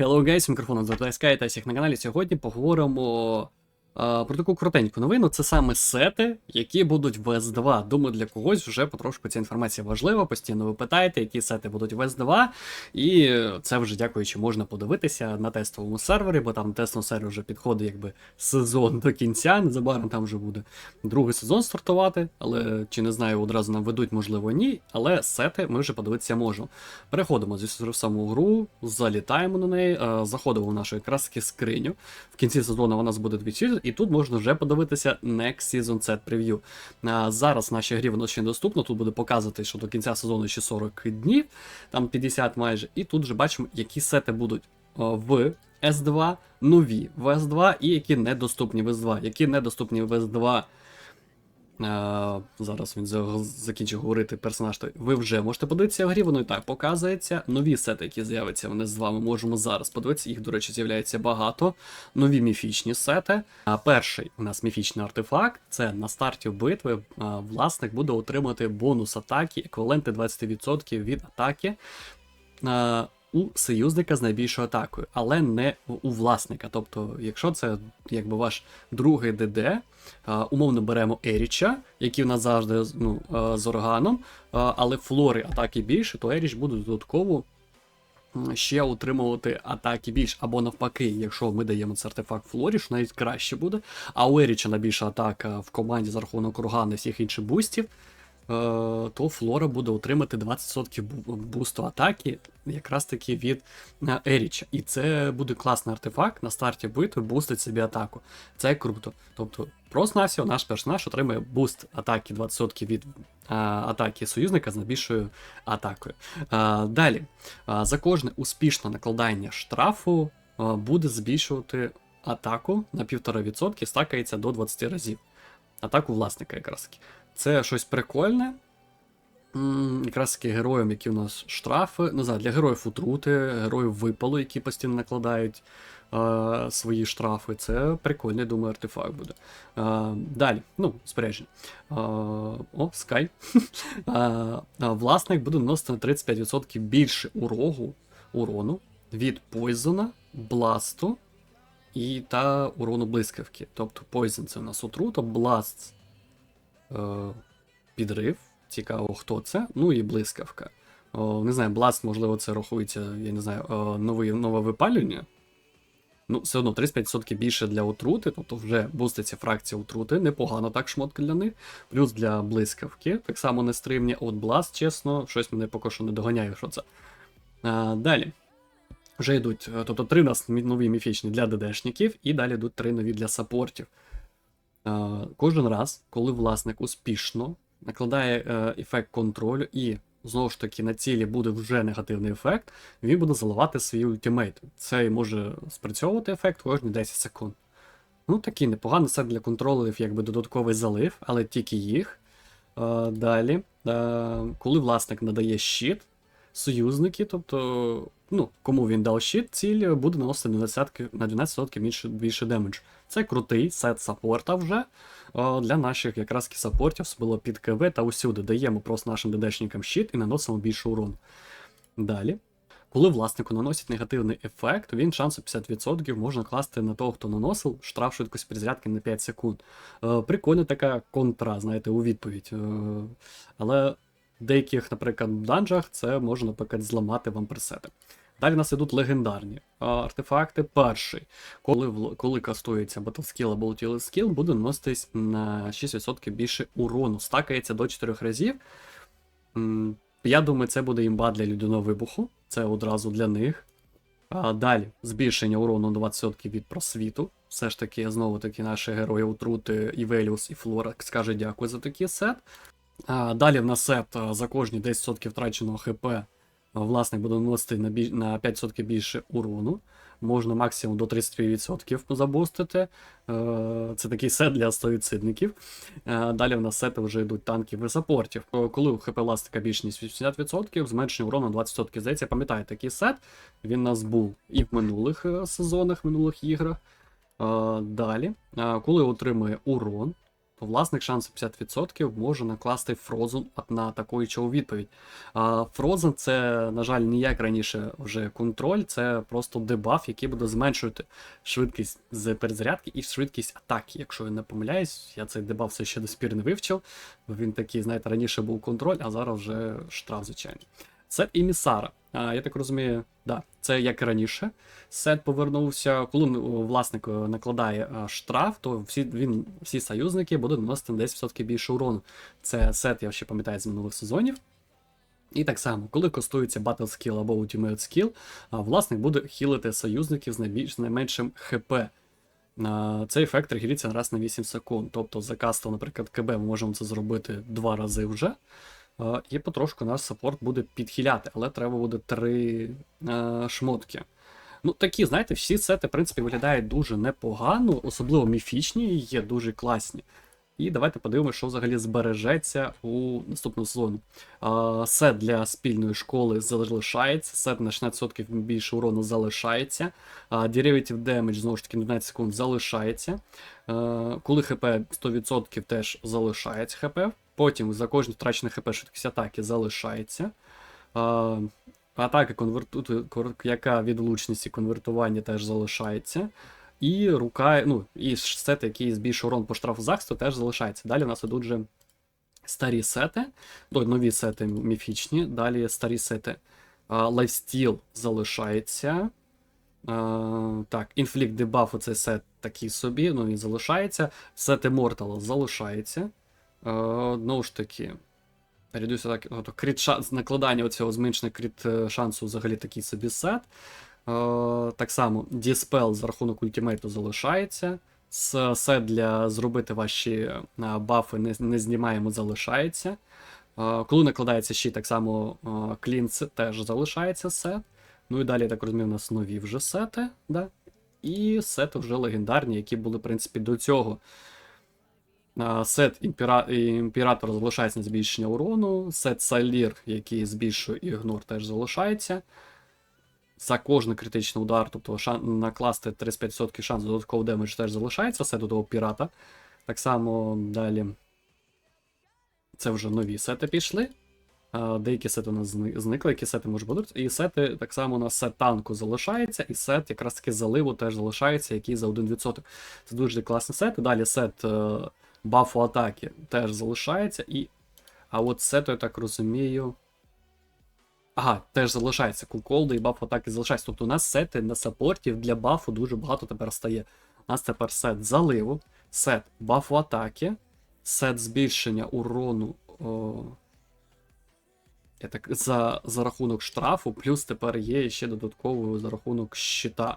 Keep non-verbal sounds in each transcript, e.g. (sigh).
Hello guys, мікрофон звертає Sky та всіх на каналі. Сьогодні поговоримо про таку коротеньку новину. Це саме сети, які будуть в S2. Думаю, для когось вже потрошку ця інформація важлива. Постійно ви питаєте, які сети будуть в S2. І це вже дякуючи, можна подивитися на тестовому сервері, бо там тестовий сервер вже підходить якби сезон до кінця. Незабаром там вже буде другий сезон стартувати. Але чи не знаю, одразу нам ведуть, можливо, ні. Але сети ми вже подивитися можемо. Переходимо зі саму гру, залітаємо на неї, заходимо в нашу якраз скриню. В кінці сезону у нас буде дві season, і тут можна вже подивитися Next Season Set Preview. А, Зараз в нашій грі воно ще недоступно. Тут буде показувати, що до кінця сезону ще 40 днів, там 50 майже. І тут вже бачимо, які сети будуть в S2, нові в S2 і які недоступні в S2. Які недоступні в S2. Е, зараз він закінчив говорити персонаж. Ви вже можете подивитися в грі, воно і так показується. Нові сети, які з'являться, вони з вами можемо зараз подивитися. Їх, до речі, з'являється багато. Нові міфічні сети. А перший у нас міфічний артефакт. Це на старті битви а, власник буде отримати бонус атаки, еквіваленти 20% від атаки. У союзника з найбільшою атакою, але не у власника. Тобто, якщо це якби ваш другий ДД, умовно беремо Еріча, який в нас завжди ну, з органом, а, але флори атаки більше, то Еріч буде додатково ще отримувати атаки більше. Або навпаки, якщо ми даємо цей артефакт Флорі, що навіть краще буде. А у Еріча найбільша атака в команді за рахунок органу і всіх інших бустів. Е, То Флора буде отримати 20% бусту атаки якраз таки від е, Еріча. І це буде класний артефакт на старті битви, бустить собі атаку. Це круто. Тобто, просто навсього наш персонаж отримує буст атаки 20% від а, атаки союзника з найбільшою атакою. А, далі, а, за кожне успішне накладання штрафу а, буде збільшувати атаку на 1,5% стакається до 20 разів. Атаку власника якраз таки. Це щось прикольне. Якраз таки героям, які у нас штрафи. Ну, знаю, для героїв утрути, героїв випалу, які постійно накладають е, свої штрафи. Це прикольний, думаю, артефакт буде. Е, далі, ну, збереження. Е, о, Скай. (laughs) Е, власник буде наносити на 35% більше урогу, урону від Пойзона, Бласту і та урону блискавки. Тобто Poison це у нас отрута, е, підрив. Цікаво, хто це. Ну і блискавка. О, не знаю, Blast, можливо, це рахується, я не знаю, о, новий, нове випалювання. Ну, все одно 35% більше для отрути, тобто вже буститься фракція отрути, непогано так шмотка для них. Плюс для блискавки, так само не стримні. От Blast, чесно, щось мене поки що не доганяє, що це. А, далі. Вже йдуть, е, тобто три нас нові міфічні для ДДшників, і далі йдуть три нові для саппортів. Е, Кожен раз, коли власник успішно накладає е, ефект контролю і знову ж таки на цілі буде вже негативний ефект, він буде заливати свій ультимейт. Це може спрацьовувати ефект кожні 10 секунд. Ну, такий непоганий сет для контролерів, якби додатковий залив, але тільки їх. Е, далі, коли власник надає щит, союзники, тобто, ну, кому він дав щит, ціль буде наносити на 12%, на 12% більше, більше демедж. Це крутий сет саппорта вже о, для наших якраз саппортів, особливо під КВ та усюди. Даємо просто нашим ДДшникам щит і наносимо більше урон. Далі. Коли власнику наносять негативний ефект, він шансу 50% можна класти на того, хто наносив штраф швидкості перезарядки на 5 секунд. Е, прикольна така контра, знаєте, у відповідь. Е, але деяких, наприклад, данжах це може, наприклад, зламати вам пресети. Далі в нас ідуть легендарні артефакти. Перший, коли, коли кастується Battle або Skill, буде наноситись на 6% більше урону. Стакається до 4 разів. Я думаю, це буде імба для людяного вибуху. Це одразу для них. Далі збільшення урону на 20% від просвіту. Все ж таки, знову таки, наші герої Утрути, Івеліус і Флора скаже дякую за такий сет. Далі в нас сет за кожні 10% втраченого ХП. а, Власник буде наносити на, біль... на 5% більше урону. Можна максимум до 30% забустити. Е, Це такий сет для стоїцидників. Е, Далі в нас сети вже йдуть танків і саппортів. Е, Коли у ХП власника більше ніж 80%, зменшення урону на 20%. Здається, пам'ятаєте такий сет. Він у нас був і в минулих е, сезонах, минулих іграх. Е, Далі, е, коли отримує урон, то власник шансу 50% може накласти Frozen на атакуючого відповідь. А Frozen це, на жаль, не як раніше вже контроль, це просто дебаф, який буде зменшувати швидкість з перезарядки і швидкість атаки. Якщо я не помиляюсь, я цей дебаф все ще до спір не вивчив. бо Він такий, знаєте, раніше був контроль, а зараз вже штраф, звичайно. Сет і Місара. Я так розумію, да, це як і раніше. Сет повернувся, коли власник е, накладає а, штраф, то всі, він, всі союзники будуть наносити на 10% більше урону. Це сет, я ще пам'ятаю з минулих сезонів. І так само, коли користується Battle Skill або Ultimate Skill, власник буде хілити союзників з, найбільш, з найменшим ХП. Цей ефект тригериться раз на 8 секунд. Тобто за кастом, наприклад, КБ ми можемо це зробити два рази вже. Е, І потрошку наш саппорт буде підхиляти, але треба буде три е, шмотки. Ну, такі, знаєте, всі сети, в принципі, виглядають дуже непогано, особливо міфічні, є дуже класні. І давайте подивимося, що взагалі збережеться у наступному сезоні. Е, сет для спільної школи залишається, сет на 16% більше урону залишається. Е, Derivative Damage, знову ж таки, на 12 секунд залишається. Е, Коли ХП 100% теж залишається ХП. Потім за кожне втрачене ХП швидкість атаки залишається. А, атака, конверту... яка від влучності конвертування теж залишається. І рука, ну, і сет, який збільшує урон по штрафу захисту, теж залишається. Далі у нас ідуть вже старі сети, ой, нові сети міфічні, далі старі сети. Лайфстіл залишається. А, так, Inflict Debuff цей сет такий собі, ну він залишається. Сет Immortal залишається. Е, Знову ж таки, Reduce так, тобто крит шанс, накладання оцього зменшення крит е, шансу взагалі такий собі сет. Е, так само Dispel за рахунок ультимейту залишається. Сет для зробити ваші бафи не, не знімаємо, залишається. Коли накладається щит, так само клінц теж залишається сет. Ну і далі, я так розумію, у нас нові вже сети, да? і сети вже легендарні, які були, в принципі, до цього. Сет імпера... імператор залишається на збільшення урону. Сет Салір, який збільшує ігнор, теж залишається. За кожний критичний удар, тобто шан... накласти 35% шанс додаткового демедж теж залишається. Сет до того пірата. Так само далі. Це вже нові сети пішли. Деякі сети у нас зникли, які сети може будуть. І сети так само у нас сет танку залишається, і сет якраз таки заливу теж залишається, який за 1%. Це дуже класний сет. Далі сет е, бафу атаки теж залишається. І... А от сету, я так розумію. Ага, теж залишається. Куколда і баф атаки залишається. Тобто у нас сети на саппортів для бафу дуже багато тепер стає. У нас тепер сет заливу, сет бафу атаки, сет збільшення урону. О... Я так, за, за рахунок штрафу, плюс тепер є ще додатково за рахунок щита.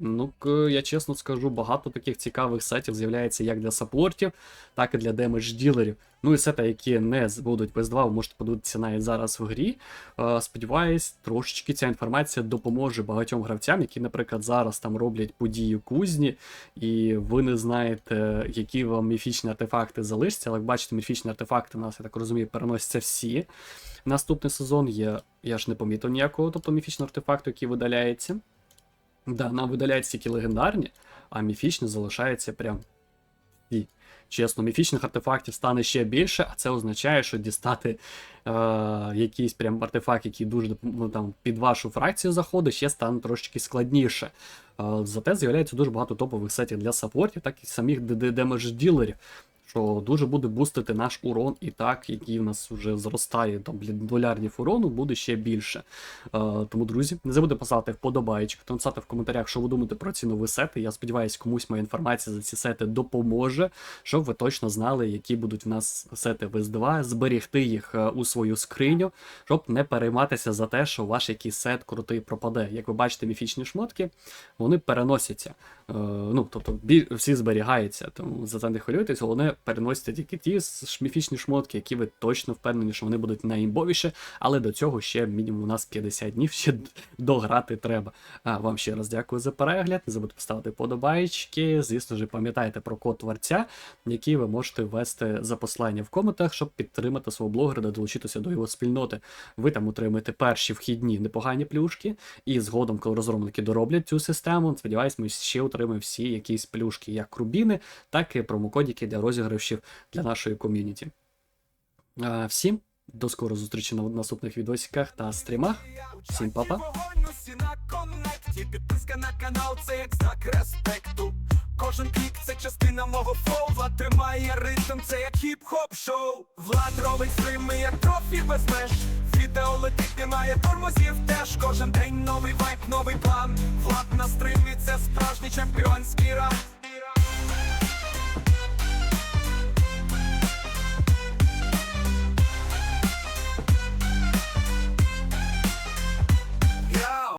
Ну, я чесно скажу, багато таких цікавих сетів з'являється як для саппортів, так і для демедж ділерів. Ну і сети, які не будуть без 2, ви можете подивитися навіть зараз в грі. Е, Сподіваюсь, трошечки ця інформація допоможе багатьом гравцям, які, наприклад, зараз там роблять подію кузні, і ви не знаєте, які вам міфічні артефакти залишаться. Але як бачите, міфічні артефакти у нас, я так розумію, переносяться всі. Наступний сезон є, я ж не помітив ніякого, тобто міфічного артефакту, який видаляється. Да, нам видаляються тільки легендарні, а міфічні залишаються прям. І, чесно, міфічних артефактів стане ще більше, а це означає, що дістати е, якийсь прям артефакт, який дуже ну, там, під вашу фракцію заходить, ще стане трошечки складніше. Е, зате з'являється дуже багато топових сетів для саппортів, так і самих демедж ділерів. Що дуже буде бустити наш урон, і так, який в нас вже зростає там для долярів урону, буде ще більше. Е, тому, друзі, не забудьте поставити вподобайчик, написати в коментарях, що ви думаєте про ці нові сети. Я сподіваюся, комусь моя інформація за ці сети допоможе, щоб ви точно знали, які будуть в нас сети в S2, зберігти їх е, у свою скриню, щоб не перейматися за те, що ваш якийсь сет крутий пропаде. Як ви бачите, міфічні шмотки, вони переносяться. Е, ну, тобто, всі зберігаються, тому за це не хвилюйтесь, головне переносите тільки ті міфічні шмотки, які ви точно впевнені, що вони будуть найімбовіше, але до цього ще мінімум у нас 50 днів ще дограти треба. А вам ще раз дякую за перегляд. Не забудьте поставити подобайки. Звісно ж, пам'ятайте про код творця, який ви можете ввести за посилання в коментах, щоб підтримати свого блогера та долучитися до його спільноти. Ви там отримаєте перші вхідні непогані плюшки, і згодом, коли розробники дороблять цю систему, сподіваюсь, ми ще отримаємо всі якісь плюшки, як рубіни, так і промокодіки для розіграшів для нашої ком'юніті. Всім до скоро зустрічі на наступних відосиках та стрімах. Всім па-па! Кожен клік це частина мого флоу, Влад тримає ритм, це як хіп-хоп шоу. Влад робить стрими, як трофі без меж. Відео летить, немає тормозів теж. Кожен день новий вайб, новий план. Влад на стримі, це справжній чемпіон.